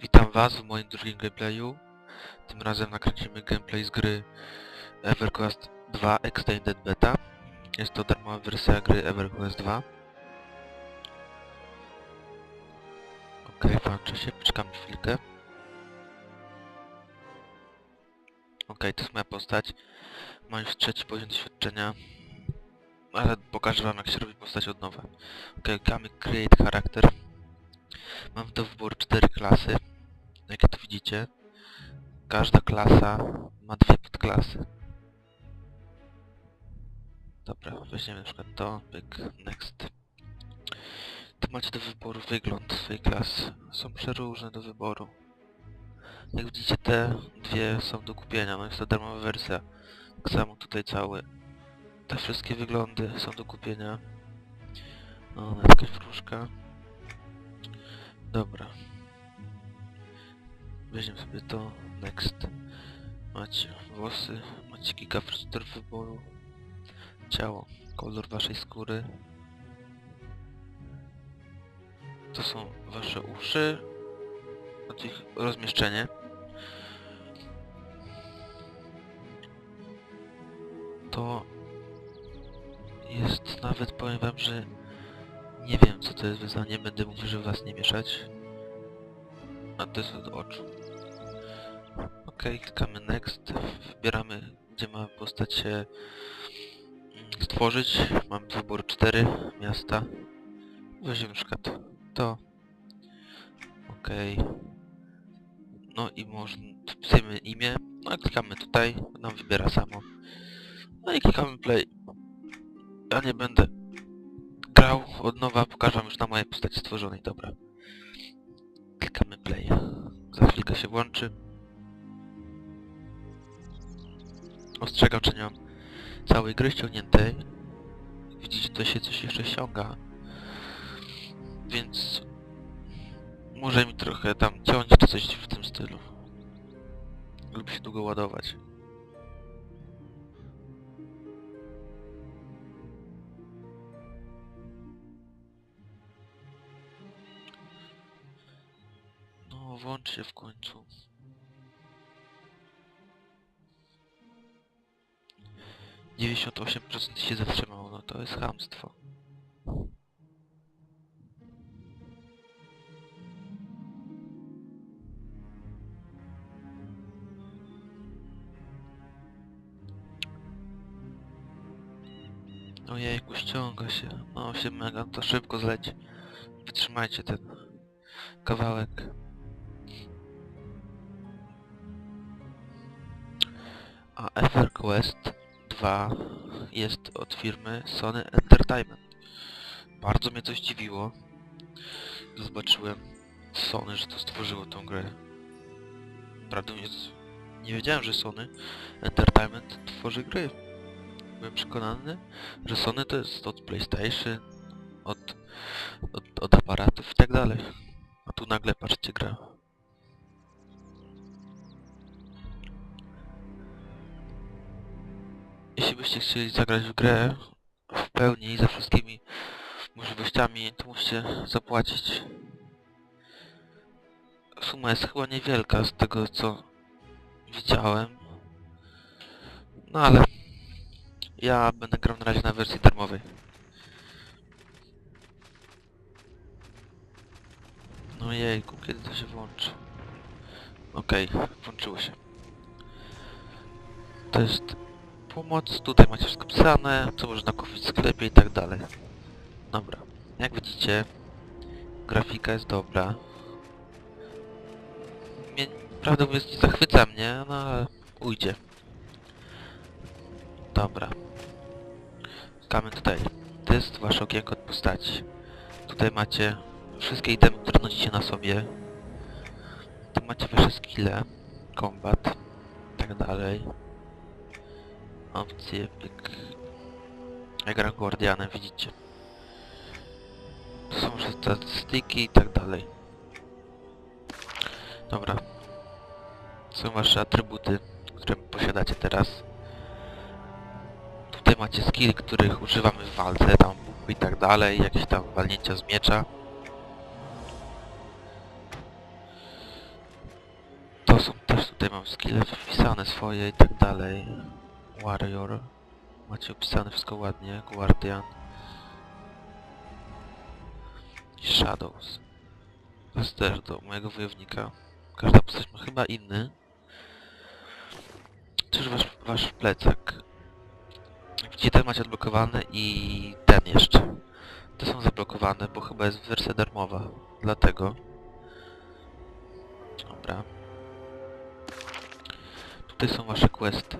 Witam Was w moim drugim gameplayu. Tym razem nakręcimy gameplay z gry EverQuest 2 Extended Beta. Jest to darmowa wersja gry EverQuest 2. Ok, włączę się, poczekamy chwilkę. Ok, to jest moja postać. Mam już trzeci poziom doświadczenia. Ale pokażę Wam jak się robi postać od nowa. Ok, klikamy Create Character. Mam do wyboru cztery klasy. Jak to widzicie, każda klasa ma dwie podklasy. Dobra, weźmiemy na przykład to, pyk, next. Tu macie do wyboru wygląd swojej klasy. Są przeróżne do wyboru. Jak widzicie, te dwie są do kupienia, no jest to darmowa wersja. Tak samo tutaj całe. Te wszystkie wyglądy są do kupienia. O, jakaś wróżka. Dobra. Weźmiemy sobie to. Next. Macie włosy, macie kilka tor wyboru. Ciało, kolor waszej skóry. To są wasze uszy. Od ich rozmieszczenie. To jest nawet, powiem wam, że nie wiem co to jest wyzwanie, będę mówił, żeby was nie mieszać. A to jest od oczu. Ok, klikamy next, wybieramy gdzie ma postać się mm, stworzyć. Mamy wybór 4 miasta. Weźmiemy na przykład to. Ok. No i można, wpisujemy imię, no i klikamy tutaj, nam wybiera samo. No i klikamy play. Ja nie będę grał od nowa, pokażę wam już na mojej postaci stworzonej, dobra. Klikamy play. Za chwilkę się włączy. Ostrzegam, czy nie mam całej gry ściągniętej. Widzicie, to się coś jeszcze ściąga. Więc może mi trochę tam ciąć czy coś w tym stylu. Lub się długo ładować. No, włącz się w końcu. Dziewięćdziesiąt osiem procent się zatrzymało, no to jest chamstwo. Ojejku, ściąga się. No się mega, to szybko zleci. Wytrzymajcie ten kawałek. A EverQuest 2 jest od firmy Sony Entertainment. Bardzo mnie to zdziwiło. Zobaczyłem Sony, że to stworzyło tą grę. Prawdę nie wiedziałem, że Sony Entertainment tworzy gry. Byłem przekonany, że Sony to jest od PlayStation, od Jeśli byście chcieli zagrać w grę w pełni ze wszystkimi możliwościami, to musicie zapłacić. Suma jest chyba niewielka z tego co widziałem. No ale ja będę grał na razie na wersji darmowej. No jejku, kiedy to się włączy? Okej, włączyło się. To jest pomoc, tutaj macie wszystko pisane, co można kupić w sklepie i tak dalej. Dobra, jak widzicie, grafika jest dobra. Mnie, prawdę mówiąc, nie zachwyca mnie, no ale ujdzie. Dobra. Kamy tutaj. To jest wasze okienko od postaci. Tutaj macie wszystkie itemy, które nosicie na sobie. Tu macie wasze skille, combat, i tak dalej. Opcje, pyk. Ja Guardianem, widzicie. Tu są statystyki i tak dalej. Dobra. Są wasze atrybuty, które posiadacie teraz. Tutaj macie skill, których używamy w walce, tam buchy i tak dalej, jakieś tam walnięcia z miecza. Tutaj mam skille wpisane swoje i tak dalej. Warrior. Macie opisane wszystko ładnie. Guardian. I Shadows. Master do mojego wojownika. Każda postać ma chyba inny. Czyż wasz, wasz plecak. Widzicie, ten macie odblokowany i ten jeszcze. Te są zablokowane, bo chyba jest wersja darmowa. Dlatego. Dobra. Tutaj są wasze questy.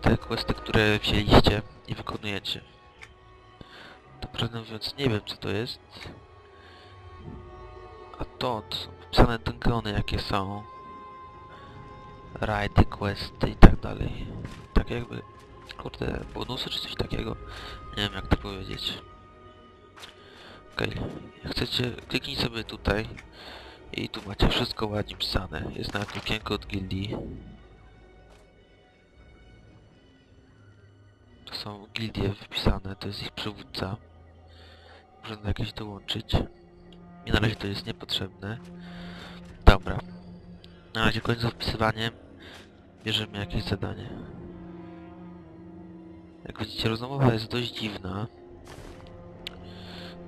Te questy, które wzięliście i wykonujecie. To prawdę mówiąc nie wiem co to jest. A to, to są wpisane dunkany jakie są. Rajdy, questy i tak dalej. Tak jakby, kurde, bonusy czy coś takiego. Nie wiem jak to powiedzieć. Okej, jak chcecie, kliknij sobie tutaj i tu macie wszystko ładnie pisane. Jest nawet okienko od gildii. Są gildie wpisane, to jest ich przywódca. Można jakieś dołączyć. Mi na razie to jest niepotrzebne. Dobra. Na razie kończę wpisywaniem. Bierzemy jakieś zadanie. Jak widzicie, rozmowa jest dość dziwna.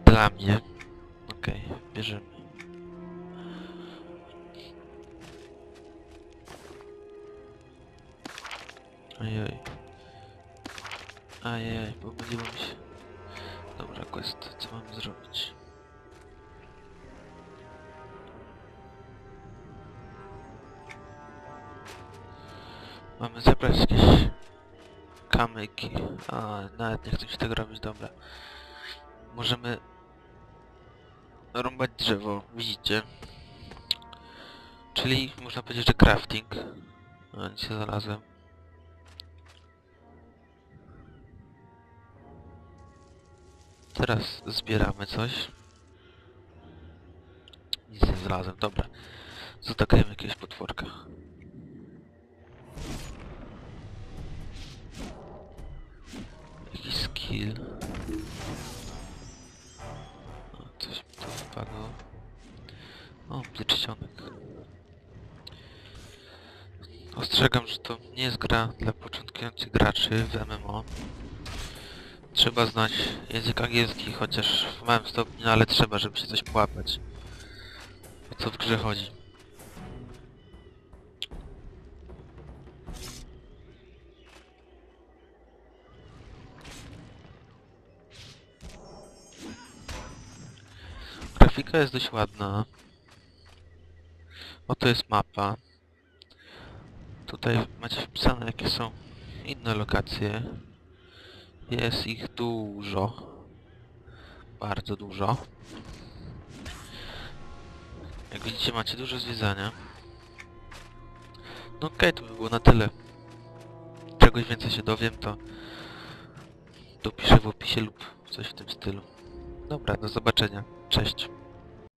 Dla mnie. Okej, bierzemy. Ojej. Ajej, pomyliło mi się. Dobra, quest, co mamy zrobić? Mamy zebrać jakieś kamyki. A, nawet nie chcę się tego robić, dobra. Możemy rąbać drzewo, widzicie? Czyli można powiedzieć, że crafting. A, nic nie znalazłem. Teraz zbieramy coś. Nic nie znalazłem, dobra. Zatakujemy jakiegoś potworka. Jakiś skill. O, coś mi tu wypadło. O, pierścionek. Ostrzegam, że to nie jest gra dla początkujących graczy w MMO. Trzeba znać język angielski, chociaż w małym stopniu, ale trzeba, żeby się coś połapać. O co w grze chodzi. Grafika jest dość ładna. Oto jest mapa. Tutaj macie wpisane jakie są inne lokacje. Jest ich dużo. Bardzo dużo. Jak widzicie macie dużo zwiedzania. No okej, to by było na tyle. Czegoś więcej się dowiem, to dopiszę w opisie lub coś w tym stylu. Dobra, do zobaczenia. Cześć.